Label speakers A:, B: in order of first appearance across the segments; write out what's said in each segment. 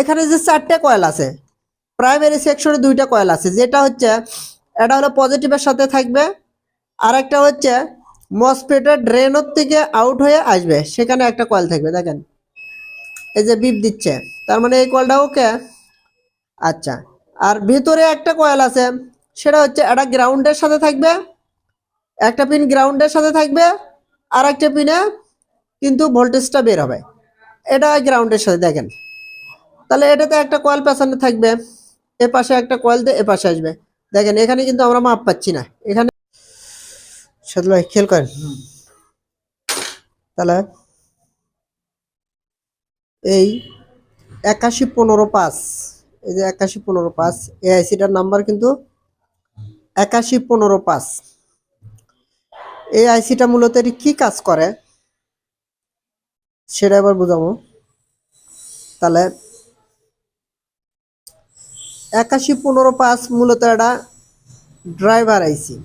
A: এখানে যে চারটে কয়েল আছে প্রাইমারি সেকশনে দুইটা কয়েল আছে, যেটা হচ্ছে এটা হলো পজিটিভের সাথে থাকবে আর একটা হচ্ছে মসফেটের ড্রেনের থেকে আউট হয়ে আসবে, সেখানে একটা কয়েল থাকবে, দেখেন। এই যে বিপ দিচ্ছে, তার মানে এই কয়েলটা ওকে আচ্ছা আর ভিতরে একটা কয়েল আছে, সেটা হচ্ছে একটা গ্রাউন্ডের সাথে থাকবে, একটা পিন গ্রাউন্ডের সাথে থাকবে আর একটা পিনে কিন্তু ভোল্টেজটা বের হবে। এটা গ্রাউন্ডের সাথে, দেখেন। তাহলে এটাতে একটা কয়েল পেছানো থাকবে, এ পাশে একটা কয়েল দিয়ে এ পাশে আসবে। দেখেন, এখানে কিন্তু আমরা মাপ পাচ্ছি না। এখানে সাদুল খেয়াল করেন। তাহলে এই একাশি পনেরো পাঁচ, এই যে একাশি পনেরো পাঁচ, এই আইসিটার নাম্বার কিন্তু একাশি পনেরো পাঁচ। এই আইসিটা মূলত এটি কি কাজ করে? সেটা এবার বোঝাবো। তাহলে একাশি পনেরো পাঁচ মূলত একটা ড্রাইভার আইসি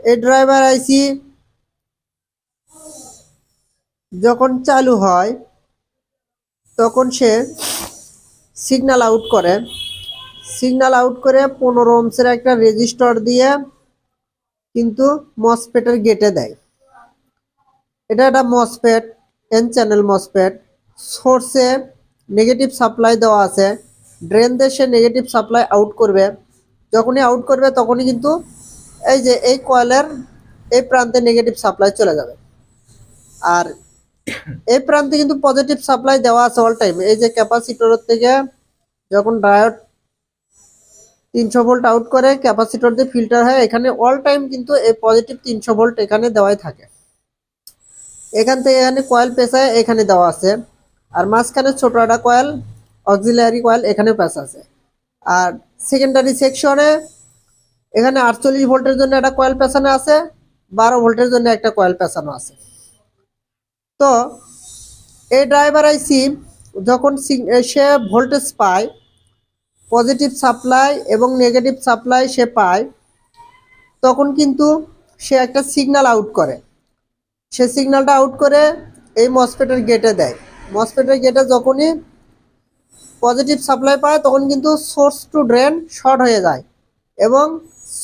A: এই ড্রাইভার আইসি যখন চালু হয়, তখন সে সিগন্যাল আউট করে। সিগন্যাল আউট করে পনেরো ওমসের একটা রেজিস্টার দিয়ে কিন্তু মসপেটের গেটে দেয়। এটা একটা মসপেট এন চ্যানেল মসপেট সোর্সে নেগেটিভ সাপ্লাই দেওয়া আছে। ড্রেন সে নেগেটিভ সাপ্লাই আউট করবে। যখনই আউট করবে, তখনই কিন্তু এই যে এই কয়েলের এই প্রান্তে নেগেটিভ সাপ্লাই চলে যাবে। আর এই প্রান্তে কিন্তু পজিটিভ সাপ্লাই দেওয়া আছে অল টাইম এই যে ক্যাপাসিটরের থেকে যখন ডায়োড তিনশো ভোল্ট আউট করে ক্যাপাসিটর দিয়ে ফিল্টার হয়, এখানে অল টাইম কিন্তু এই পজিটিভ তিনশো ভোল্ট এখানে দেওয়াই থাকে। এখান থেকে এখানে কয়েল পেশায় এখানে দেওয়া আছে। আর মাঝখানে ছোট একটা কয়েল অক্সিলারি কয়েল এখানে পেঁচা আছে। আর সেকেন্ডারি সেকশনে এখানে আটচল্লিশ ভোল্টের জন্য একটা কয়েল পেঁচানো আছে, বারো ভোল্টের জন্য একটা কয়েল পেঁচানো আছে। তো এই ড্রাইভার আইসি যখন সে ভোল্টেজ পায় পজিটিভ সাপ্লাই এবং নেগেটিভ সাপ্লাই সে পায়, তখন কিন্তু সে একটা সিগনাল আউট করে। সে সিগনালটা আউট করে এই মসফেটের গেটে দেয়। মসফেটের গেটে যখনই পজিটিভ সাপ্লাই পায়, তখন কিন্তু সোর্স টু ড্রেন শর্ট হয়ে যায় এবং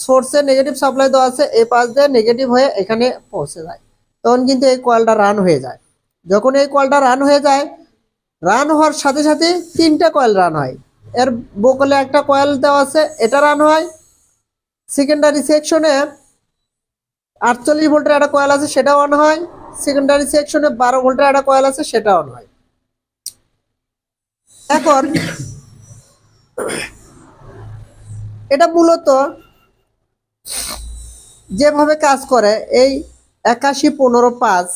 A: সোর্সে নেগেটিভ সাপ্লাই দেওয়া আছে এই পাশ দিয়ে নেগেটিভ হয়ে এখানে পৌঁছে যায়। তখন কিন্তু এই কয়েলটা রান হয়ে যায়। যখন এই কয়েলটা রান হয়ে যায় রান হওয়ার সাথে সাথে তিনটা কয়েল রান হয়। এর বোকলে একটা কয়েল দেওয়া আছে, এটা রান হয়। সেকেন্ডারি সেকশনে আটচল্লিশ ভোল্টের একটা কয়েল আছে সেটা অন হয়। সেকেন্ডারি সেকশনে বারো ভোল্টের একটা কয়েল আছে সেটা অন হয়। এখন, এটা মূলত যেভাবে কাজ করে, এই একাশি পনেরো পাঁচ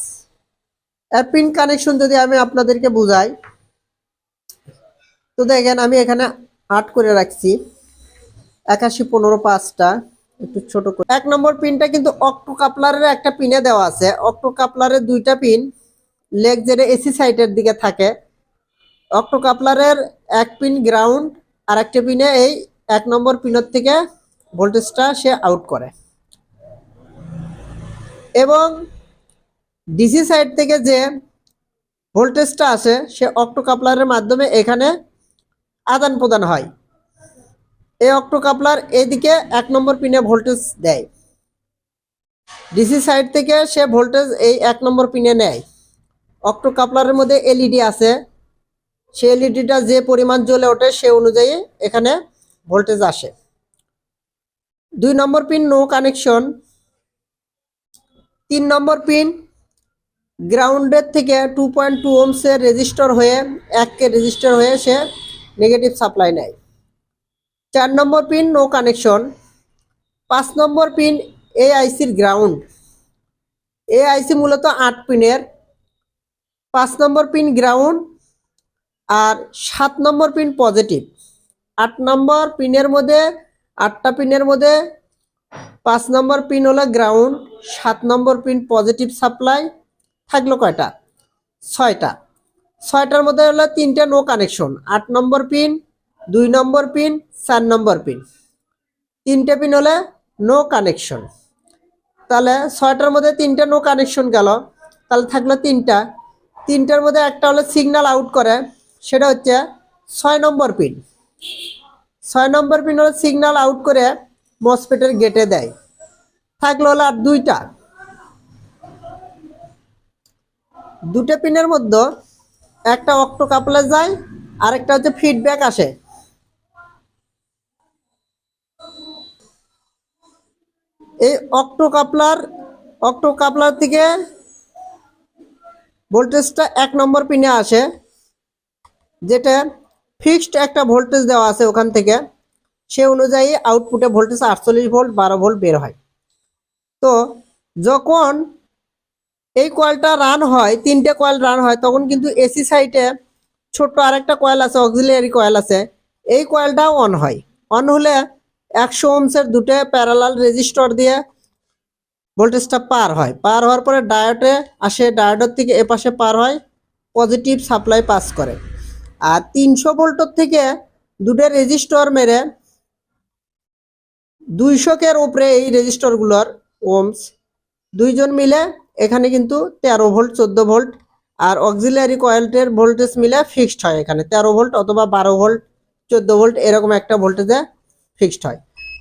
A: পিন কানেকশন যদি আমি আপনাদেরকে বুঝাই, তো দেখেন আমি এখানে আট করে রাখছি, একাশি পনেরো পাঁচটা। একটু ছোট করে। এক নম্বর পিনটা কিন্তু অক্টো কাপলারের একটা পিনে দেওয়া আছে। অক্টো কাপলারের দুইটা পিন লেগ যেটা এসি সাইডের দিকে থাকে। অক্টো কাপলারের এক পিন গ্রাউন্ড আর একটা পিনে এই এক নম্বর পিনের থেকে ভোল্টেজটা সে আউট করে। এবং ডিসি সাইড থেকে যে ভোল্টেজটা আসে, সে অক্টো কাপলারের মাধ্যমে এখানে আদান প্রদান হয়। এই অক্টো কাপলার এইদিকে এক নম্বর পিনে ভোল্টেজ দেয়। ডিসি সাইড থেকে সে ভোল্টেজ এই এক নম্বর পিনে নেয়। অক্টো কাপলারের মধ্যে এলইডি আছে। সে এলইডিটা যে পরিমাণ জ্বলে ওঠে সে অনুযায়ী এখানে ভোল্টেজ আসে। দুই নম্বর পিন নো কানেকশন। তিন নম্বর পিন গ্রাউন্ডের থেকে টু পয়েন্ট টু ওমসের রেজিস্টার হয়ে এককে রেজিস্টার হয়ে সে নেগেটিভ সাপ্লাই নেয়। চার নম্বর পিন নো কানেকশন পাঁচ নম্বর পিন এ আইসির গ্রাউন্ড এ আইসি মূলত আট পিনের পাঁচ নম্বর পিন গ্রাউন্ড আর সাত নম্বর পিন পজিটিভ আট নম্বর পিনের মধ্যে, আটটা পিনের মধ্যে, পাঁচ নম্বর পিন হলো গ্রাউন্ড সাত নম্বর পিন পজিটিভ সাপ্লাই থাকল কয়টা? ছয়টা। ছয়টার মধ্যে হলো তিনটে নো কানেকশন আট নম্বর পিন দুই নম্বর পিন, চার নম্বর পিন। তিনটে পিন হলে নো কানেকশন তাহলে ছয়টার মধ্যে তিনটে নো কানেকশন গেল। তাহলে থাকল তিনটা। তিনটার মধ্যে একটা হলো সিগনাল আউট করে, সেটা হচ্ছে ছয় নম্বর পিন। ছয় নম্বর পিন হলে সিগনাল আউট করে মসপেটের গেটে দেয়। থাকল হলো আর দুইটা। দুটো পিনের মধ্যে একটা অক্টো কাপলে যায়, আরেকটা হচ্ছে ফিডব্যাক আসে। এই অক্টো কাপলার অক্টো কাপলার থেকে ভোল্টেজটা এক নম্বর পিনে আসে, যেটা ফিক্সড একটা ভোল্টেজ দেওয়া আছে ওখান থেকে। সে অনুযায়ী আউটপুটে ভোল্টেজ আটচল্লিশ ভোল্ট বারো ভোল্ট বের হয়। তো যখন এই কয়েলটা রান হয়, তিনটে কয়েল রান হয়, তখন কিন্তু এসি সাইডে ছোট্ট আরেকটা কয়েল আছে অক্সিলিয়ারি কয়েল আছে। এই কয়েলটাও অন হয়। অন হলে একশো ওমসের দুটো প্যারালাল রেজিস্টর দিয়ে ভোল্টেজটা পার হয়। পার হওয়ার পরে ডায়োডে আসে ডায়োডের থেকে এপাশে পার হয় পজিটিভ সাপ্লাই পাস করে। আর তিনশো ভোল্টের থেকে দুটো রেজিস্টর মেরে দুইশোকের উপরে এই রেজিস্টরগুলোর ওমস দুইজন মিলে এখানে কিন্তু তেরো ভোল্ট, চোদ্দ ভোল্ট আর অক্সিলারি কয়েলটের ভোল্টেজ মিলে ফিক্সড হয় এখানে। তেরো ভোল্ট অথবা বারো ভোল্ট, চোদ্দ ভোল্ট এরকম একটা ভোল্টেজে ফিক্সড হয়।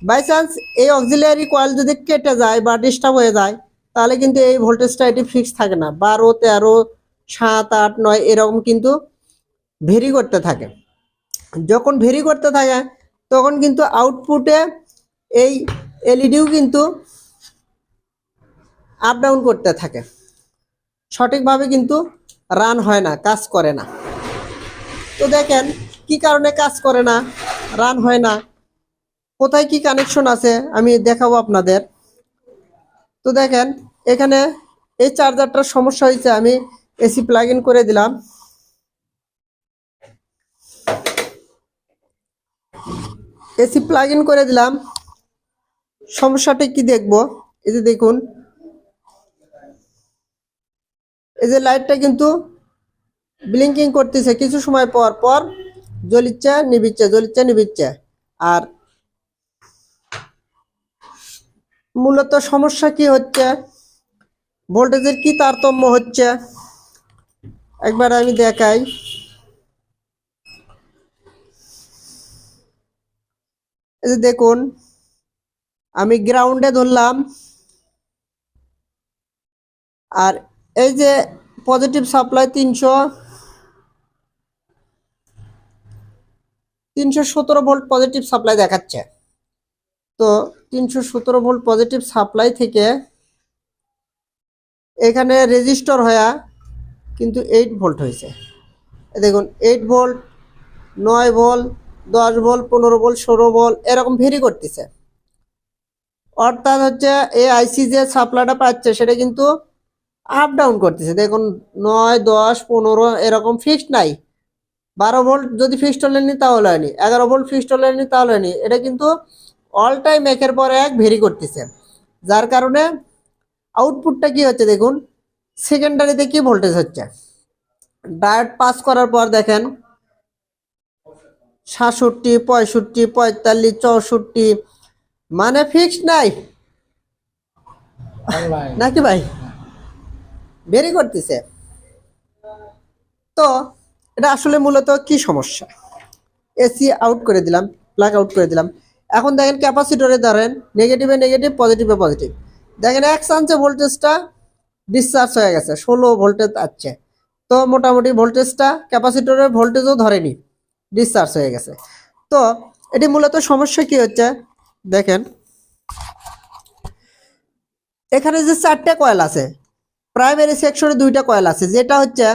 A: বাই চান্স এই অক্সিলিয়ারি কয়েল যদি কেটে যায় বা ডিস্টার্ব হয়ে যায়, তাহলে কিন্তু এই ভোল্টেজটা এটি ফিক্স থাকে না। বারো, তেরো, সাত, আট, নয়, এরকম কিন্তু ভেরি করতে থাকে। যখন ভেরি করতে থাকে, তখন কিন্তু আউটপুটে এই এলইডিও কিন্তু আপ ডাউন করতে থাকে। সঠিকভাবে কিন্তু রান হয় না, কাজ করে না। তো দেখেন, কি কারণে কাজ করে না? রান হয় না। কোথায় কি কানেকশন আছে? আমি দেখাবো আপনাদের। তো দেখেন, এখানে এই চার্জারটার সমস্যা হয়েছে, আমি এসি প্লাগ করে দিলাম। এসি প্লাগ করে দিলাম। সমস্যাটা কি দেখব? এই যে দেখুন। এই যে লাইটটা কিন্তু ব্লিঙ্কিং করতেছে, কিছু সময় পর পর জ্বলিচ্ছে নিবিচ্ছে জ্বলিচ্ছে নিবিচ্ছে আর মূলত সমস্যা কি হচ্ছে? ভোল্টেজের কি তারতম্য হচ্ছে? একবার আমি দেখাই। এই যে দেখুন, আমি গ্রাউন্ডে ধরলাম। আর এই যে পজিটিভ সাপ্লাই তিনশো তিনশো সতেরো ভোল্ট পজিটিভ সাপ্লাই দেখাচ্ছে। তো তিনশো সতেরো ভোল্ট পজিটিভ সাপ্লাই থেকে এখানে রেজিস্টর হয়ে কিন্তু এইট ভোল্ট হয়েছে। দেখুন, এইট ভোল্ট, নয় ভোল্ট, দশ ভোল্ট, পনেরো ভোল্ট, ষোলো ভোল্ট, এরকম ভেরি করতেছে। অর্থাৎ হচ্ছে এই আইসি যে সাপ্লাইটা পাচ্ছে, সেটা কিন্তু আপ ডাউন করতেছে। দেখুন, নয়, দশ, পনেরো এরকম ফিক্সড নাই। বারো ভোল্ট যদি ফিক্সড হলে নি তাহলে হয়নি। এগারো ভোল্ট ফিক্সড হলে নি তাহলে হয়নি। এটা কিন্তু অল টাইম একের পর এক ভেরি করতেছে। যার কারণে আউটপুটটা কি হচ্ছে দেখুন সেকেন্ডারিতে কি ভোল্টেজ হচ্ছে? ডায়েট পাস করার পর দেখেন সাতষট্টি পঁয়ষট্টি পঁয়তাল্লিশ চৌষট্টি মানে ফিক্সড নাই। নাকি ভাই? ভেরি করতেছে। তো এটা আসলে মূলত কি সমস্যা? এসি আউট করে দিলাম প্লাগ আউট করে দিলাম। এখন দেখেন ক্যাপাসিটরে ধরেন নেগেটিভে নেগেটিভ পজিটিভে পজিটিভ দেখেন এক চান্সে ভোল্টেজটা ডিসচার্জ হয়ে গেছে, ষোলো ভোল্টেজ আসছে তো মোটামুটি ভোল্টেজটা, ক্যাপাসিটরের ভোল্টেজও ধরেনি ডিসচার্জ হয়ে গেছে। তো এটি মূলত সমস্যা কি হচ্ছে? দেখেন, এখানে যে চারটে কয়েল আছে প্রাইমারি সেকশনে দুইটা কয়েল আছে। যেটা হচ্ছে,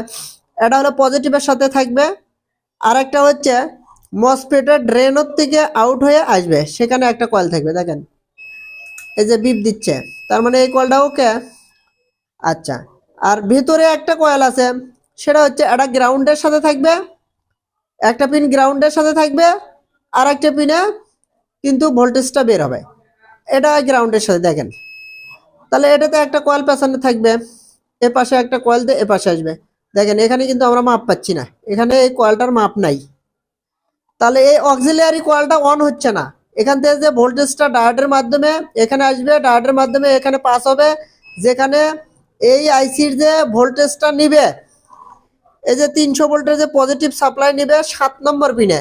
A: এটা হলো পজিটিভের সাথে থাকবে আর একটা হচ্ছে মসপেটের ড্রেনের থেকে আউট হয়ে আসবে। সেখানে একটা কয়েল থাকবে, দেখেন। এই যে বিপ দিচ্ছে। তার মানে এই কয়েলটা ওকে আচ্ছা। আর ভিতরে একটা কয়েল আছে, সেটা হচ্ছে একটা গ্রাউন্ডের সাথে থাকবে, একটা পিন গ্রাউন্ডের সাথে থাকবে আর একটা পিনে কিন্তু ভোল্টেজটা বের হবে। এটা গ্রাউন্ডের সাথে, দেখেন। তাহলে এটাতে একটা কয়েল পেছনে থাকবে এ পাশে একটা কয়েল দিয়ে এ পাশে আসবে। দেখেন, এখানে কিন্তু আমরা মাপ পাচ্ছি না। এখানে এই কয়েলটার মাপ নাই। তাহলে এই অক্সিলিয়ারি কয়েলটা অন হচ্ছে না। এখান থেকে যে ভোল্টেজটা ডায়োডের মাধ্যমে এখানে আসবে ডায়োডের মাধ্যমে এখানে পাস হবে, যেখানে এই আইসির যে ভোল্টেজটা নিবে, এই যে তিনশো ভোল্টের যে পজিটিভ সাপ্লাই নিবে সাত নম্বর পিনে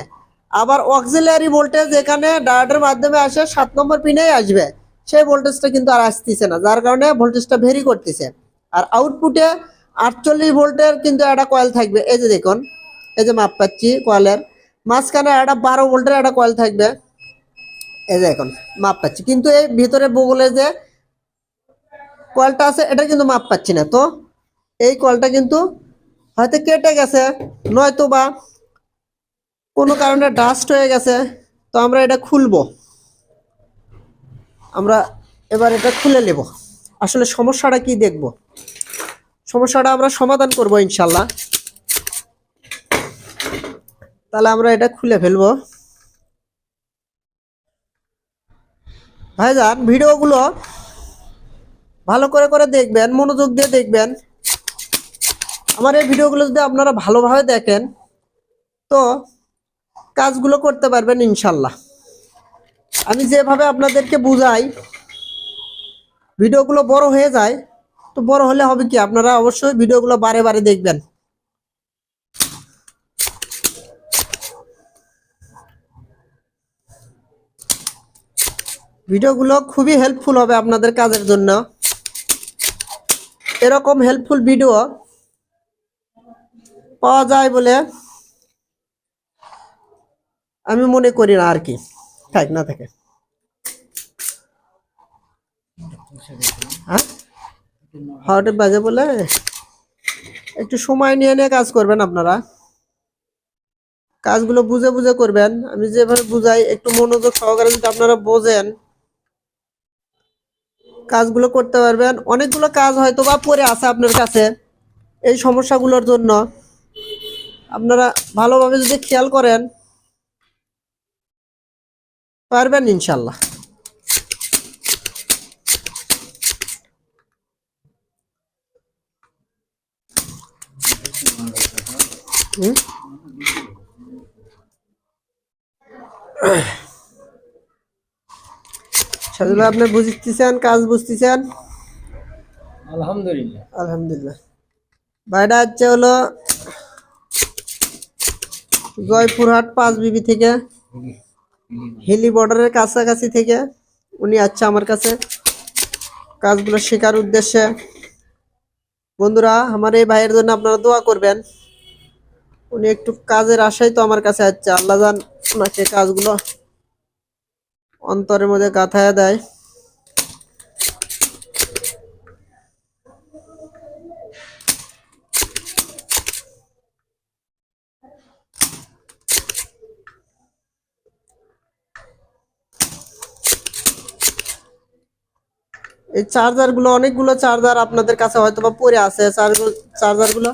A: আবার অক্সিলারি ভোল্টেজ এখানে ডায়োডের মাধ্যমে আসে সাত নম্বর পিনেই আসবে। সেই ভোল্টেজটা কিন্তু আর আসতেছে না, যার কারণে ভোল্টেজটা ভেরি করতেছে। আর আউটপুটে আটচল্লিশ ভোল্টের কিন্তু একটা কয়েল থাকবে। এই যে দেখুন, এই যে মাপ পাচ্ছি কয়েলের মাঝখানে একটা বারো ভোল্টের একটা কয়েল থাকবে। এই যে এখন, মাপ পাচ্ছি। কিন্তু এই ভিতরে বগলে যে কয়েলটা আছে, এটা কিন্তু মাপ পাচ্ছি না। তো এই কলটা কিন্তু হয়তো কেটে গেছে, নয়তো বা কোনো কারণে ডাস্ট হয়ে গেছে। তো আমরা এটা খুলবো। আমরা এবার এটা খুলে নেব। আসলে সমস্যাটা কি দেখব? সমস্যাটা আমরা সমাধান করব ইনশাল্লাহ। তাহলে আমরা এটা খুলে ফেলব। ভাইজান, ভিডিওগুলো ভালো করে করে দেখবেন, মনোযোগ দিয়ে দেখবেন। আমার এই ভিডিওগুলো যদি আপনারা ভালোভাবে দেখেন, তো কাজগুলো করতে পারবেন ইনশাল্লাহ। আমি যেভাবে আপনাদেরকে বুঝাই, ভিডিওগুলো বড় হয়ে যায়, তো বড় হলে হবে কি? আপনারা অবশ্যই ভিডিওগুলো বারে বারে দেখবেন। ভিডিওগুলো খুবই হেল্পফুল হবে আপনাদের কাজের জন্য। এরকম হেল্পফুল ভিডিও পাওয়া যায় বলে আমি মনে করি না আর কি। থাক, না থাকে। হ্যাঁ? বাজে বলে একটু সময় নিয়ে নিয়ে কাজ করবেন আপনারা। কাজগুলো বুঝে বুঝে করবেন। আমি যেভাবে বুঝাই, একটু মনোযোগ সহকারে যদি আপনারা বোঝেন কাজগুলো করতে পারবেন। অনেকগুলো কাজ হয়তো বা পরে আছে আপনার কাছে এই সমস্যাগুলোর জন্য। আপনারা ভালোভাবে যদি খেয়াল করেন, পারবেন ইনশাল্লাহ। হুম? ভাই আপনি বুঝতেছেন কাজ বুঝতেছেন?
B: আলহামদুলিল্লাহ।
A: আলহামদুলিল্লাহ। বাইরে হচ্ছে হলো জয়পুরহাট পাঁচ বিবি থেকে হিলি বর্ডারের কাছাকাছি থেকে উনি আসছে আমার কাছে। কাজগুলো শেখার উদ্দেশ্যে। বন্ধুরা আমার এই ভাইয়ের জন্য আপনারা দোয়া করবেন। উনি একটু কাজের আশাই তো আমার কাছে আসছে। আল্লাহ জান ওনাকে কাজগুলো অন্তরের মধ্যে গাথায় দেয়। এই চার্জারগুলো অনেকগুলো চার্জার আপনাদের কাছে হয়তো বা পড়ে আছে। চার্জারগুলো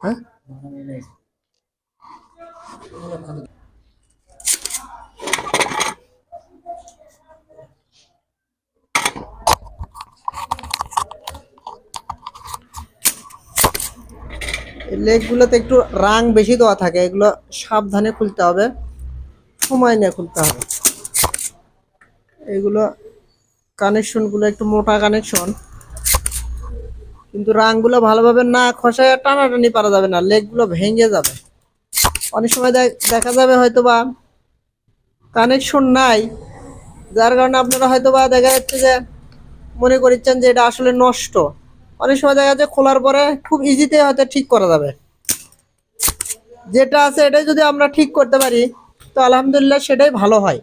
A: হ্যাঁ? লেগ গুলোতে একটু রাং বেশি দেওয়া থাকে, এগুলো সাবধানে খুলতে হবে। সময় নিয়ে খুলতে হবে। এগুলো কানেকশনগুলো একটু মোটা কানেকশন কিন্তু রাংগুলো ভালোভাবে না খসায় টানাটানি পারা যাবে না লেগগুলো ভেঙে যাবে। অনেক সময় দেখ- দেখা যাবে হয়তো বা কানেকশন নাই, যার কারণে আপনারা হয়তো বা দেখা যাচ্ছে যে মনে করছেন যে এটা আসলে নষ্ট। অনেক সময় দেখা যাচ্ছে খোলার পরে খুব ইজিতে হয়তো ঠিক করা যাবে। যেটা আছে এটাই যদি আমরা ঠিক করতে পারি, তো আলহামদুলিল্লাহ সেটাই ভালো হয়।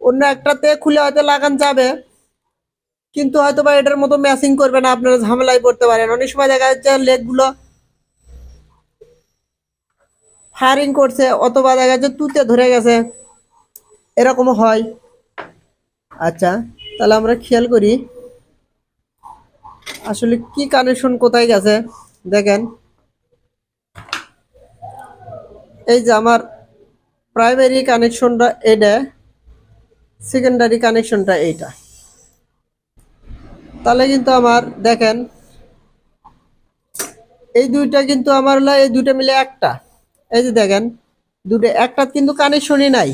A: অন্য একটাতে খুলে হয়তো লাগান যাবে, কিন্তু হয়তো বা এটার মতো ম্যাচিং করবে না, আপনারা ঝামেলায় পড়তে পারেন। অনেক সময় দেখা যাচ্ছে লেগগুলো ফায়ারিং করছে, অথবা দেখা যাচ্ছে তুতে ধরে গেছে। এরকমও হয়। আচ্ছা তাহলে আমরা খেয়াল করি। আসলে কি কানেকশন কোথায় গেছে? দেখেন। এই যে আমার প্রাইমারি কানেকশনটা এটা সেকেন্ডারি কানেকশনটা এইটা। তাহলে কিন্তু আমার, দেখেন, এই দুইটা কিন্তু আমার হলো, এই দুইটা মিলে একটা। এই যে দেখেন দুটো একটা কিন্তু কানেকশনই নাই।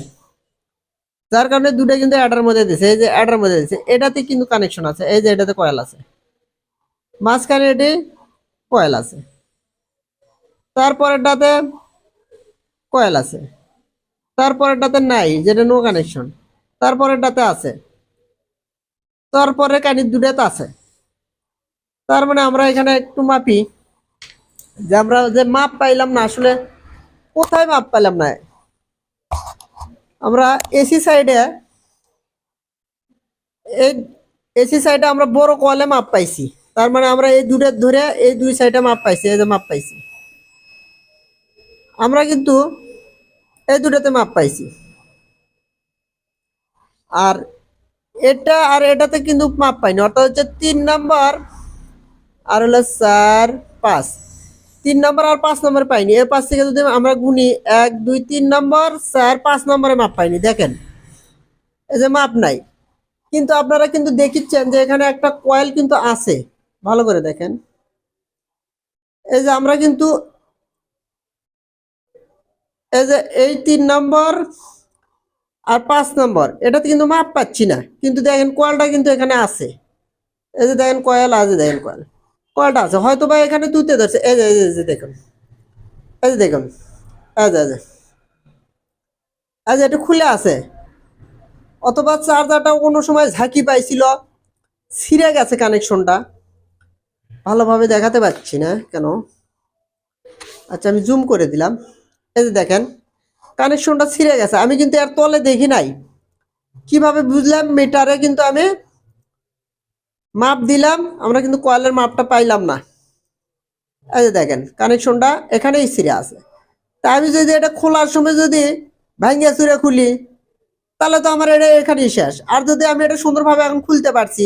A: যার কারণে দুটো কিন্তু অ্যাডার মধ্যে দিছে। এই যে অ্যাডার মধ্যে দিছে, এটাতে কিন্তু কানেকশন আছে। এই যে এটাতে কয়েল আছে। মাঝখানে এটি কয়েল আছে। তারপরেরটাতে কয়েল আছে। তারপরেরটাতে নাই, যেটা নো কানেকশন তারপরেরটাতে আছে। তারপরে কানি দুটাতে আছে। তার মানে আমরা এখানে একটু মাপি যে আমরা যে মাপ পাইলাম না, আসলে কোথায় মাপ পাইলাম না? আমরা এসি সাইডে এই এসি সাইডে আমরা বড় কলে মাপ পাইছি। তার মানে আমরা এই দুটো ধরে এই দুই সাইডে মাপ পাইছি, এই যে মাপ পাইছি। আমরা কিন্তু এই দুটোতে মাপ পাইছি। আর এটা আর এটাতে কিন্তু মাপ পাইনি, অর্থাৎ হচ্ছে তিন নম্বর আর হলো চার পাঁচ। তিন নম্বর আর পাঁচ নম্বর পাইনি এর পাঁচ থেকে যদি আমরা গুনি এক, দুই, তিন নম্বর, চার, পাঁচ নম্বরে মাপ পাইনি, দেখেন। এই যে মাপ নাই। কিন্তু আপনারা কিন্তু দেখিচ্ছেন যে এখানে একটা কয়েল কিন্তু আছে। ভালো করে দেখেন। এই যে আমরা কিন্তু এই যে এই তিন নম্বর আর পাঁচ নম্বর এটাতে কিন্তু মাপ পাচ্ছি না কিন্তু দেখেন কয়েলটা কিন্তু এখানে আছে। এই যে দেখেন কয়েল আছে দেখেন কয়েল। কয়টা আছে হয়তো বা এখানে তুলতে ধরছে। এই যে এই যে, দেখুন। এই যে দেখুন। যে এই যে। এটা খুলে আছে। অথবা চার্জারটা কোনো সময় ঝাঁকি পাইছিল ছিঁড়ে গেছে কানেকশনটা ভালোভাবে দেখাতে পাচ্ছি না কেন? আচ্ছা আমি জুম করে দিলাম। এই যে দেখেন কানেকশনটা ছিঁড়ে গেছে। আমি কিন্তু এর তলে দেখি নাই। কীভাবে বুঝলাম? মিটারে কিন্তু আমি মাপ দিলাম। আমরা কিন্তু কয়েলের মাপটা পাইলাম না। এই যে দেখেন কানেকশনটা এখানেই ছিঁড়ে আছে। তা আমি যদি এটা খোলার সময় যদি ভাঙ্গিয়া চুরে খুলি, তাহলে তো আমার এটা এখানেই শেষ। আর যদি আমি এটা সুন্দরভাবে এখন খুলতে পারছি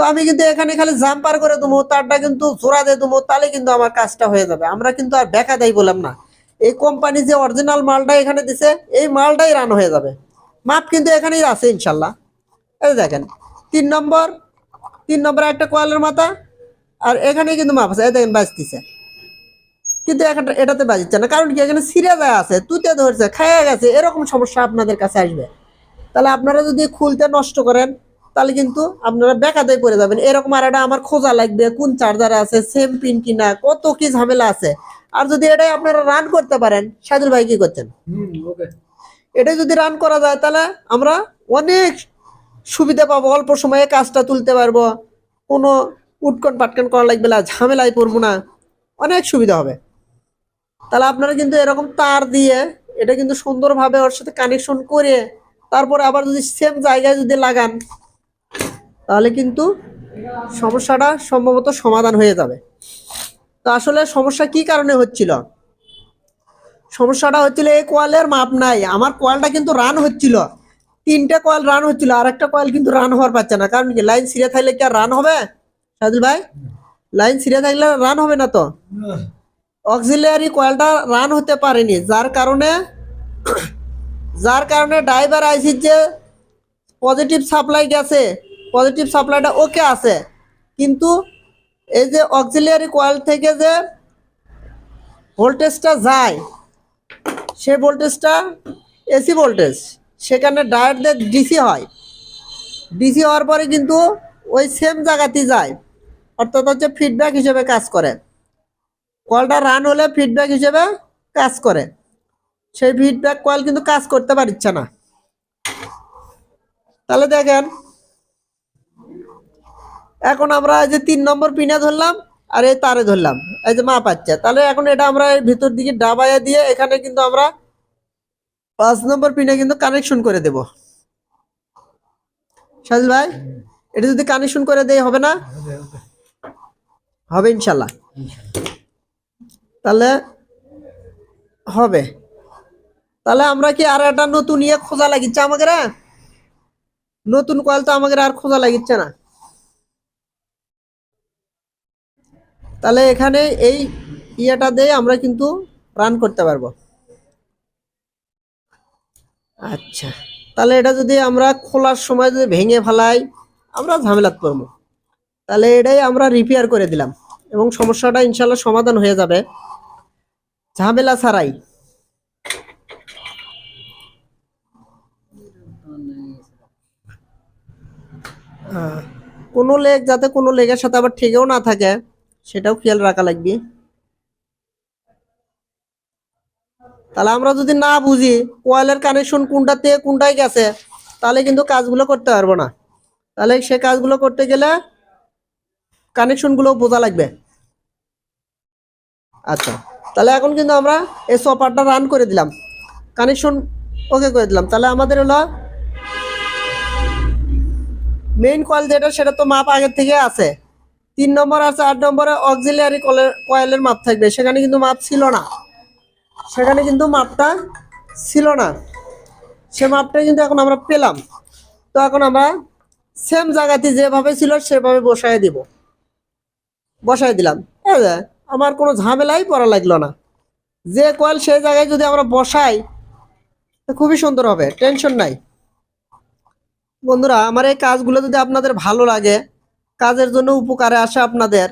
A: তো আমি কিন্তু এখানে খালি জাম্পার করে দেবো, তারটা কিন্তু জোড়া দিয়ে দেবো, তাহলে কিন্তু আমার কাজটা হয়ে যাবে। আমরা কিন্তু আর বেকা দেয় বললাম না। এই কোম্পানি যে অরিজিনাল মালটা এখানে দিছে, এই মালটাই রান হয়ে যাবে। মাপ কিন্তু এখানেই আছে ইনশাল্লাহ। এই দেখেন, তিন নম্বর, তিন নম্বরে একটা কোয়ালের মাথা, আর এখানে কিন্তু মাপ আছে। এই দেখেন, বাজতেছে। কিন্তু এখানটা এটাতে বাজিচ্ছে না, কারণ কি? এখানে সিরে যায় আছে, তুতে ধরছে, খাইয়া গেছে, এরকম সমস্যা আপনাদের কাছে আসবে। তাহলে আপনারা যদি খুলতে নষ্ট করেন তাহলে কিন্তু আপনারা বেকাতে পড়ে যাবেন। এরকম আর এটা আমার খোঁজা লাগবে কোন চার্জার আছে সেম পিন কিনা কত কি ঝামেলা আছে। আর যদি এটাই আপনারা রান করতে পারেন সাদুল ভাই কি করছেন? এটা যদি রান করা যায় তাহলে আমরা অনেক সুবিধা পাবো। অল্প সময়ে কাজটা তুলতে পারব। কোনো উটকন পাটকন করা লাগবে না ঝামেলায় পড়ব না। অনেক সুবিধা হবে। তাহলে আপনারা কিন্তু এরকম তার দিয়ে এটা কিন্তু সুন্দরভাবে ওর সাথে কানেকশন করে তারপরে আবার যদি সেম জায়গায় যদি লাগান তাহলে কিন্তু সমস্যাটা সম্ভবত সমাধান হয়ে যাবে। তো আসলে সমস্যা কি কারণে হচ্ছিল? সমস্যাটা হচ্ছিল এই কোয়ালের মাপ নাই। আমার কোয়ালটা কিন্তু রান হচ্ছিল। তিনটে কোয়াল রান হচ্ছিল আর একটা কোয়াল কিন্তু রান হওয়ার পাচ্ছে না। কারণ কি লাইন ছিঁড়ে থাকলে কি আর রান হবে? সাদুল ভাই লাইন ছিঁড়ে থাকলে রান হবে না তো? অক্সিলিয়ারি কয়েলটা রান হতে পারেনি। যার কারণে যার কারণে ড্রাইভার আইসির যে পজিটিভ সাপ্লাই গেছে পজিটিভ সাপ্লাইটা ওকে আছে। কিন্তু এই যে অক্সিলিয়ারি কয়েল থেকে যে ভোল্টেজটা যায়, সেই ভোল্টেজটা এসি ভোল্টেজ সেখানে ডায়োড ডিসি হয়। ডিসি হওয়ার পরে কিন্তু ওই সেম জায়গাতেই যায়। অর্থাৎ হচ্ছে ফিডব্যাক হিসেবে কাজ করে। কলটা রান হলে ফিডব্যাক হিসেবে কাজ করে। সেই ফিডব্যাক কয়েল কিন্তু কাজ করতে পারছে না। তাহলে দেখেন এখন আমরা এই যে তিন নম্বর পিনে ধরলাম আর এই তারে ধরলাম, এই যে মা পাচ্ছে। তাহলে এখন এটা আমরা ভিতর দিকে ডাবাইয়া দিয়ে এখানে কিন্তু আমরা পাঁচ নম্বর পিনে কিন্তু কানেকশন করে দেব। সাজিল ভাই, এটা যদি কানেকশন করে দেয় হবে না? হবে ইনশাল্লাহ। তাহলে হবে। তাহলে আমরা কি আর একটা নতুন ইয়ে খোঁজা লাগিচ্ছে আমাদের? নতুন কয়েল তো আমাকে আর খোঁজা লাগিচ্ছে না। তাহলে এখানে এই ইয়েটা দিয়ে আমরা কিন্তু রান করতে পারব। আচ্ছা তাহলে এটা যদি আমরা খোলার সময় যদি ভেঙে ফেলাই, আমরা ঝামেলাত করব। তাহলে এটাই আমরা রিপেয়ার করে দিলাম এবং সমস্যাটা ইনশাল্লাহ সমাধান হয়ে যাবে। ঝামেলা ছাড়াই। কোনো লেগ যাতে কোনো লেগের সাথে আবার ঠিকও না থাকে সেটাও খেয়াল রাখা লাগবে। তাহলে আমরা যদি না বুঝি কোয়েলের কানেকশন কোনটাতে কোনটায় গেছে, তাহলে কিন্তু কাজগুলো করতে পারব না। তাহলে সে কাজগুলো করতে গেলে কানেকশনগুলো বোঝা লাগবে। আচ্ছা তাহলে এখন কিন্তু আমরা এই সপারটা রান করে দিলাম। কানেকশন ওকে করে দিলাম। তাহলে আমাদের হলো মেইন কয়েল যেটা, সেটা তো মাপ আগের থেকে আছে। তিন নম্বর আর চার নম্বরে অক্সিলিয়ারি কয়েলের মাপ থাকবে। সেখানে কিন্তু মাপ ছিল না। সেখানে কিন্তু মাপটা ছিল না। সে মাপটা কিন্তু এখন আমরা পেলাম। তো এখন আমরা সেম জায়গাতে যেভাবে ছিল, সেভাবে বসায় দিব। বসায় দিলাম। আমার কোনো ঝামেলাই পড়া লাগল না। যে কয়েল সেই জায়গায় যদি আমরা বসাই, তো খুবই সুন্দর হবে। টেনশন নাই। বন্ধুরা, আমার এই কাজগুলো যদি আপনাদের ভালো লাগে কাজের জন্য উপকারে আসে আপনাদের।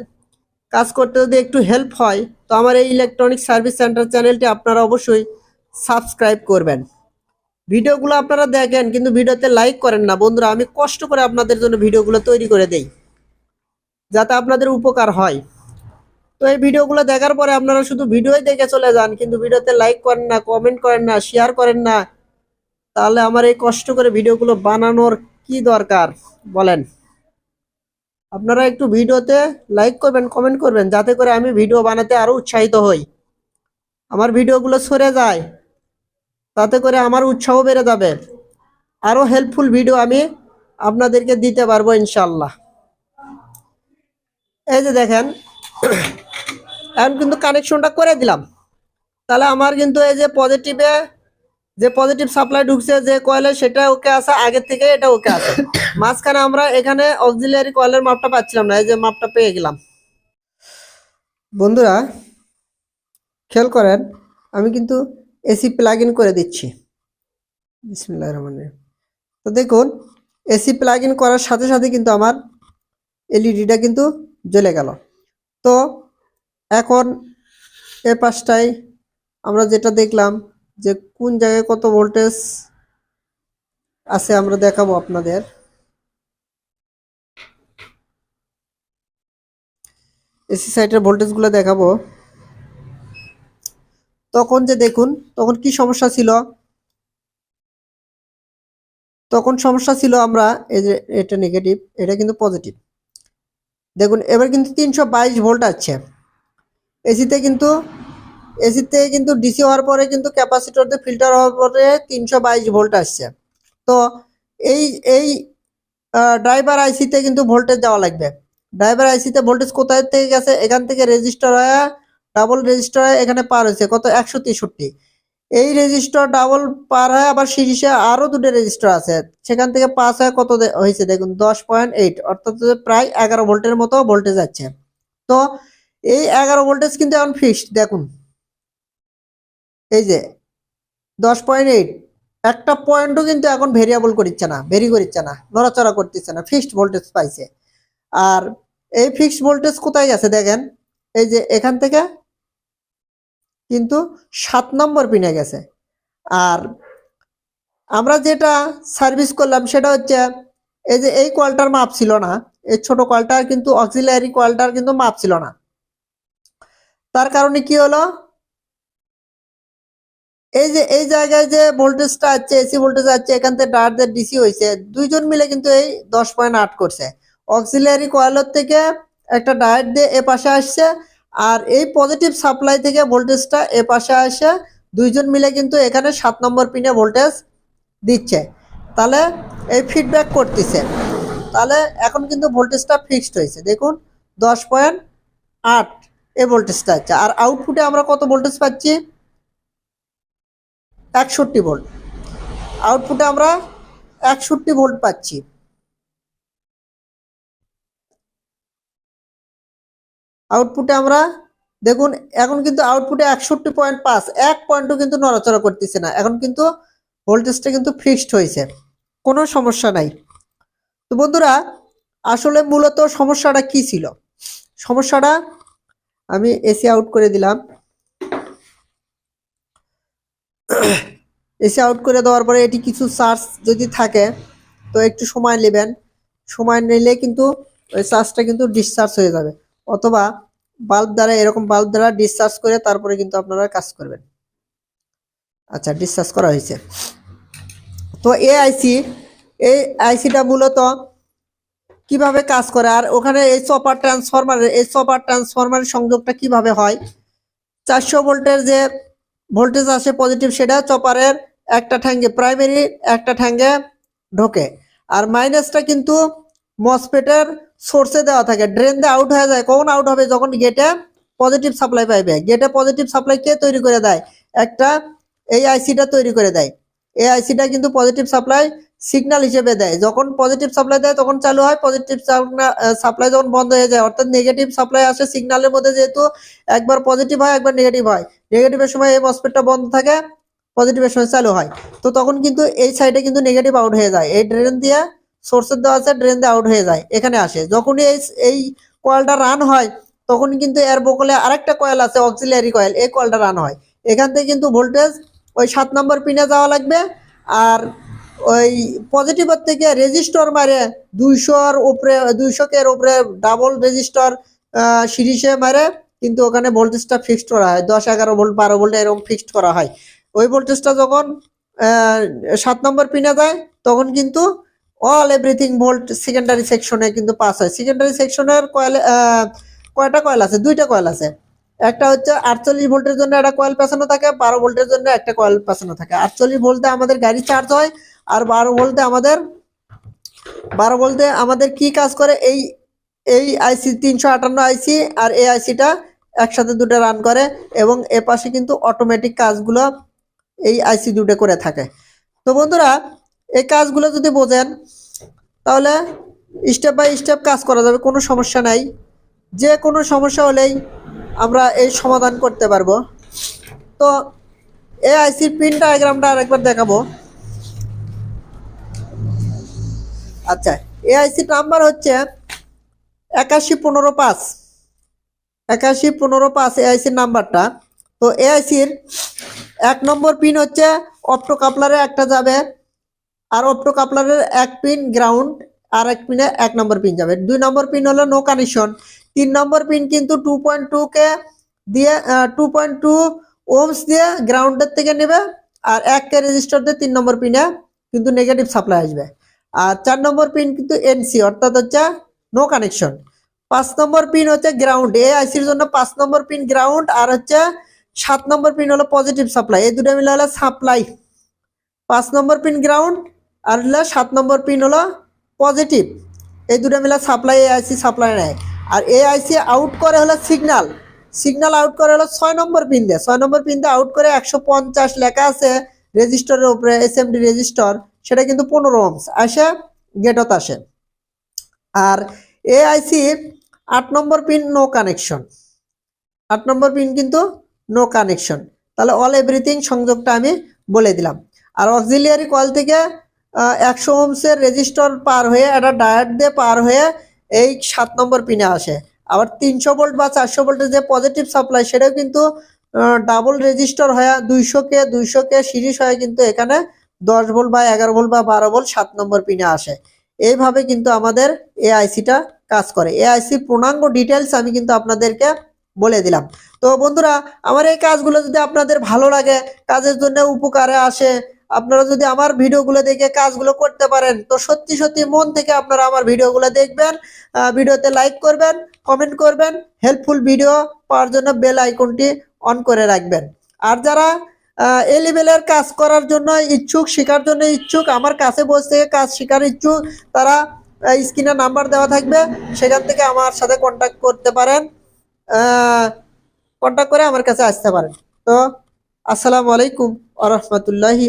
A: কাজ করতে যদি একটু হেল্প হয়, তো আমার এই ইলেকট্রনিক সার্ভিস সেন্টার চ্যানেলটি আপনারা অবশ্যই সাবস্ক্রাইব করবেন। ভিডিওগুলো আপনারা দেখেন, কিন্তু ভিডিওতে লাইক করেন না। বন্ধুরা, আমি কষ্ট করে আপনাদের জন্য ভিডিওগুলো তৈরি করে দেই, যাতে আপনাদের উপকার হয়। তো এই ভিডিওগুলো দেখার পরে আপনারা শুধু ভিডিওই দেখে চলে যান, কিন্তু ভিডিওতে লাইক করেন না কমেন্ট করেন না শেয়ার করেন না, তাহলে আমার এই কষ্ট করে ভিডিওগুলো বানানোর কি দরকার? বলেন। আপনারা একটু ভিডিওতে লাইক করবেন কমেন্ট করবেন, যাতে করে আমি ভিডিও বানাতে আরও উৎসাহিত হই। আমার ভিডিওগুলো সরে যায়, তাতে করে আমার উৎসাহ বেড়ে যাবে। আরও হেল্পফুল ভিডিও আমি আপনাদেরকে দিতে পারব ইনশাল্লাহ এই যে দেখেন, এখন কিন্তু কানেকশনটা করে দিলাম। তাহলে আমার কিন্তু এই যে পজিটিভে যে পজিটিভ সাপ্লাই ঢুকছে, যে কয়েলে সেটা ওকে আছে আগের থেকে এটা ওকে আছে মাঝখানে আমরা এখানে অক্সিলিয়ারি কয়েলের মাপটা পাচ্ছিলাম না, এই যে মাপটা পেয়ে গেলাম। বন্ধুরা, খেয়াল করেন, আমি কিন্তু এসি প্লাগ ইন করে দিচ্ছি। বিসমিল্লাহির রহমানির রহিম। তো দেখুন এসি প্লাগ ইন করার সাথে সাথে কিন্তু আমার এলইডিটা কিন্তু জ্বলে গেল। তো এখন এ পাশটায় আমরা যেটা দেখলাম যে কোন জায়গায় কত ভোল্টেজ আছে আমরা দেখাবো আপনাদের। এসি সাইটের ভোল্টেজগুলো দেখাবো। তখন যে দেখুন, তখন কি সমস্যা ছিল? তখন সমস্যা ছিল আমরা, এই যে এটা নেগেটিভ এটা কিন্তু পজিটিভ দেখুন, এবার কিন্তু তিনশো বাইশ ভোল্ট আছে এসিতে কিন্তু এসিতে কিন্তু ডিসি হওয়ার পরে কিন্তু ক্যাপাসিটরতে ফিল্টার হওয়ার পরে তিনশো বাইশ ভোল্ট আসছে। তো এই এই ড্রাইভার আইসিতে কিন্তু ভোল্টেজ দেওয়া লাগবে। ড্রাইভার আইসিতে ভোল্টেজ কোথায় থেকে গেছে? এখান থেকে রেজিস্টার হয়ে ডাবল রেজিস্টার হয়ে এখানে পার হয়েছে। কত? একশো তেষট্টি। এই রেজিস্টার ডাবল পার হয়ে আবার সিরিজে আরও দুটো রেজিস্টার আছে। সেখান থেকে পাস হয়ে কত হয়েছে? দেখুন, দশ পয়েন্ট এইট অর্থাৎ প্রায় এগারো ভোল্টের মতো ভোল্টেজ আছে তো এই এগারো ভোল্টেজ কিন্তু এখন ফিক্সড দেখুন। এই যে, দশ পয়েন্ট এইট একটা পয়েন্টও কিন্তু এখন ভেরিয়েবল করিচ্ছে না ভেরি করিচ্ছে না, নড়াচড়া করতেছে না ফিক্সড ভোল্টেজ পাইছে। আর এই ফিক্সড ভোল্টেজ কোথায় গেছে দেখেন? এই যে এখান থেকে কিন্তু সাত নম্বর পিনে গেছে। আর আমরা যেটা সার্ভিস করলাম সেটা হচ্ছে, এই যে এই কলটার মাপ ছিল না, এই ছোট কলটার কিন্তু অক্সিলারি কলটার কিন্তু মাপ ছিল না। তার কারণে কি হলো? এই যে, এই জায়গায় যে ভোল্টেজটা আছে এসি ভোল্টেজ আছে, এখান থেকে ডায়ার ডিসি হয়েছে দুইজন মিলে কিন্তু এই দশ পয়েন্ট আট করছে। অক্সিলারি কয়েলের থেকে একটা ডায়েট দিয়ে এ পাশে আসছে, আর এই পজিটিভ সাপ্লাই থেকে ভোল্টেজটা এ পাশে আসে, দুইজন মিলে কিন্তু এখানে সাত নম্বর পিনে ভোল্টেজ দিচ্ছে। তাহলে এই ফিডব্যাক করতেছে। তাহলে এখন কিন্তু ভোল্টেজটা ফিক্সড হয়েছে দেখুন, দশ পয়েন্ট আট এই ভোল্টেজটা আছে। আর আউটপুটে আমরা কত ভোল্টেজ পাচ্ছি? একষট্টি ভোল্ট। আউটপুটে আমরা একষট্টি ভোল্ট পাচ্ছি। আউটপুটে আমরা, দেখুন, এখন কিন্তু আউটপুটে একষট্টি পয়েন্ট পাঁচ, এক পয়েন্টও কিন্তু নড়াচড়া করতেছে না। এখন কিন্তু ভোল্টেজটা কিন্তু ফিক্সড হয়েছে। কোনো সমস্যা নাই। তো বন্ধুরা, আসলে মূলত সমস্যাটা কি ছিল? সমস্যাটা আমি এসি আউট করে দিলাম। এসি আউট করে দেওয়ার পরে এটি কিছু চার্জ যদি থাকে, তো একটু সময় নেবেন। সময় নিলে কিন্তু ওই চার্জটা কিন্তু ডিসচার্জ হয়ে যাবে। অথবা বাল্ব দ্বারা, এরকম বাল্ব দ্বারা ডিসচার্জ করে তারপরে কিন্তু আপনারা কাজ করবেন। আচ্ছা ডিসচার্জ করা হয়েছে। তো এই আইসি এই আইসিটা মূলত কীভাবে কাজ করে? আর ওখানে এই চপার ট্রান্সফরমারের এই চপার ট্রান্সফরমারের সংযোগটা কীভাবে হয়? চারশো ভোল্টের যে ভোল্টেজ আসে পজিটিভ সেটা চপারের একটা ঠ্যাঙ্গে প্রাইমারি একটা ঠ্যাঙ্গে ঢোকে। আর মাইনাসটা কিন্তু মসপেটের সোর্সে দেওয়া থাকে। ড্রেন দিয়ে আউট হয়ে যায়। কখন আউট হবে? যখন গেটে পজিটিভ সাপ্লাই পাইবে। গেটে পজিটিভ সাপ্লাই কে তৈরি করে দেয়? একটা এই আইসিটা তৈরি করে দেয়। এই আইসিটা কিন্তু পজিটিভ সাপ্লাই সিগন্যাল হিসেবে দেয়। যখন পজিটিভ সাপ্লাই দেয়, তখন চালু হয়। পজিটিভ সাপ্লাই যখন বন্ধ হয়ে যায়, অর্থাৎ নেগেটিভ সাপ্লাই আসে সিগনালের মধ্যে যেহেতু একবার পজিটিভ হয়, একবার নেগেটিভ হয়। নেগেটিভের সময় এই মসপেটটা বন্ধ থাকে পজিটিভের সময় চালু হয়। তো তখন কিন্তু এই সাইডে কিন্তু নেগেটিভ আউট হয়ে যায়। এই ড্রেন দিয়ে সোর্সের দেওয়া আছে ড্রেন দিয়ে আউট হয়ে যায়। এখানে আসে। যখনই এই এই কয়েলটা রান হয়, তখন কিন্তু এর বকলে আরেকটা কয়েল আছে অক্সিলিয়ারি কয়েল এই কয়েলটা রান হয়। এখান থেকে কিন্তু ভোল্টেজ ওই সাত নম্বর পিনে যাওয়া লাগবে। আর ওই পজিটিভের থেকে রেজিস্টর মারে, দুইশোর উপরে দুইশো কের উপরে ডাবল রেজিস্টর সিরিজে মারে, কিন্তু ওখানে ভোল্টেজটা ফিক্সড করা হয়। দশ, এগারো ভোল্ট বারো ভোল্ট এরকম ফিক্সড করা হয়। ওই ভোল্টেজটা যখন সাত নম্বর পিনে যায়, তখন কিন্তু অল এভরিথিং ভোল্ট সেকেন্ডারি সেকশনে কিন্তু পাস হয়। সেকেন্ডারি সেকশনের কয়েল কয়টা কয়েল আছে? দুইটা কয়েল আছে। একটা হচ্ছে আটচল্লিশ ভোল্টের জন্য একটা কয়েল পেছানো থাকে, বারো ভোল্টের জন্য একটা কয়েল পেছানো থাকে। আটচল্লিশ ভোল্টে আমাদের গাড়ি চার্জ হয় আর বারো বলতে আমাদের, বারো বলতে আমাদের কি কাজ করে? এই এই আইসি তিনশো আটান্ন আইসি আর এই আইসিটা একসাথে দুটো রান করে এবং এ পাশে কিন্তু অটোমেটিক কাজগুলো এই আইসি দুটো করে থাকে। তো বন্ধুরা, এই কাজগুলো যদি বোঝেন, তাহলে স্টেপ বাই স্টেপ কাজ করা যাবে, কোনো সমস্যা নাই। যে কোনো সমস্যা হলেই আমরা এই সমাধান করতে পারব। তো এই আইসির পিন ডায়াগ্রামটা আরেকবার দেখাবো। আচ্ছা এই আইসির নাম্বার হচ্ছে একাশি পনেরো পাঁচ। একাশি পনেরো পাঁচ এআইসির নাম্বারটা তো এআইসির এক নম্বর পিন হচ্ছে অপটো কাপলারে একটা যাবে, আর অপটো কাপলারের এক পিন গ্রাউন্ড আর এক পিনে এক নম্বর পিন যাবে। দুই নম্বর পিন হলো নো কানেকশন তিন নম্বর পিন কিন্তু টু পয়েন্ট টু কে দিয়ে টু পয়েন্ট টু ওমস দিয়ে গ্রাউন্ডের থেকে নেবে, আর এক কে রেজিস্টার দিয়ে তিন নম্বর পিনে কিন্তু নেগেটিভ সাপ্লাই আসবে। আর চার নম্বর পিন কিন্তু এনসি অর্থাৎ হচ্ছে নো কানেকশন পাঁচ নম্বর পিন হচ্ছে গ্রাউন্ড এ আইসির জন্য পাঁচ নম্বর পিন গ্রাউন্ড আর হচ্ছে সাত নম্বর পিন হলো পজিটিভ সাপ্লাই এই দুটো মিলে হলো সাপ্লাই পাঁচ নম্বর পিন গ্রাউন্ড আর হলো সাত নম্বর পিন হলো পজিটিভ এই দুটো মিলে সাপ্লাই এ আইসি সাপ্লাই নেয়। আর এ আইসি আউট করে হলো সিগনাল সিগনাল আউট করে হলো ছয় নম্বর পিন দিয়ে। ছয় নম্বর পিন দিয়ে আউট করে একশো পঞ্চাশ লেখা আছে রেজিস্টারের উপরে এস এম ডি রেজিস্টার সেটা কিন্তু পনেরো ওমস আসে গেটত আসে। আর এ আইসি আট নম্বর পিন নো কানেকশন আট নম্বর পিন কিন্তু নো কানেকশন তাহলে অল এভরিথিং সংযোগটা আমি বলে দিলাম। আর অক্সিলিয়ারি কল থেকে একশো ওমসের রেজিস্টর পার হয়ে, একটা ডায়াট দিয়ে পার হয়ে এই সাত নম্বর পিনে আসে। আবার তিনশো ভোল্ট বা চারশো ভোল্টের যে পজিটিভ সাপ্লাই সেটাও কিন্তু ডাবল রেজিস্টর হয়ে দুইশো কে দুইশো কে সিরিজ হয়ে কিন্তু এখানে দশ ভোল্ট বা এগারো ভোল্ট বা বারো ভোল্ট সাত নম্বর পিনে আসে। এইভাবে কিন্তু আমাদের এ আইসিটা কাজ করে। এ আইসির পূর্ণাঙ্গ ডিটেলস আমি কিন্তু আপনাদেরকে বলে দিলাম। তো বন্ধুরা, আমার এই কাজগুলো যদি আপনাদের ভালো লাগে, কাজের জন্য উপকারে আসে, আপনারা যদি আমার ভিডিওগুলো দেখে কাজগুলো করতে পারেন, তো সত্যি সত্যি মন থেকে আপনারা আমার ভিডিওগুলো দেখবেন ভিডিওতে লাইক করবেন কমেন্ট করবেন হেল্পফুল ভিডিও পাওয়ার জন্য বেল আইকনটি অন করে রাখবেন। আর যারা এই কাজ করার জন্য ইচ্ছুক শেখার জন্য ইচ্ছুক, আমার কাছে বসে কাজ শেখার ইচ্ছুক, তারা স্ক্রিনে নাম্বার দেওয়া থাকবে, সেখান থেকে আমার সাথে কন্ট্যাক্ট করতে পারেন কন্ট্যাক্ট করে আমার কাছে আসতে পারেন। তো, আসসালামু আলাইকুম আ রহমতুল্লাহি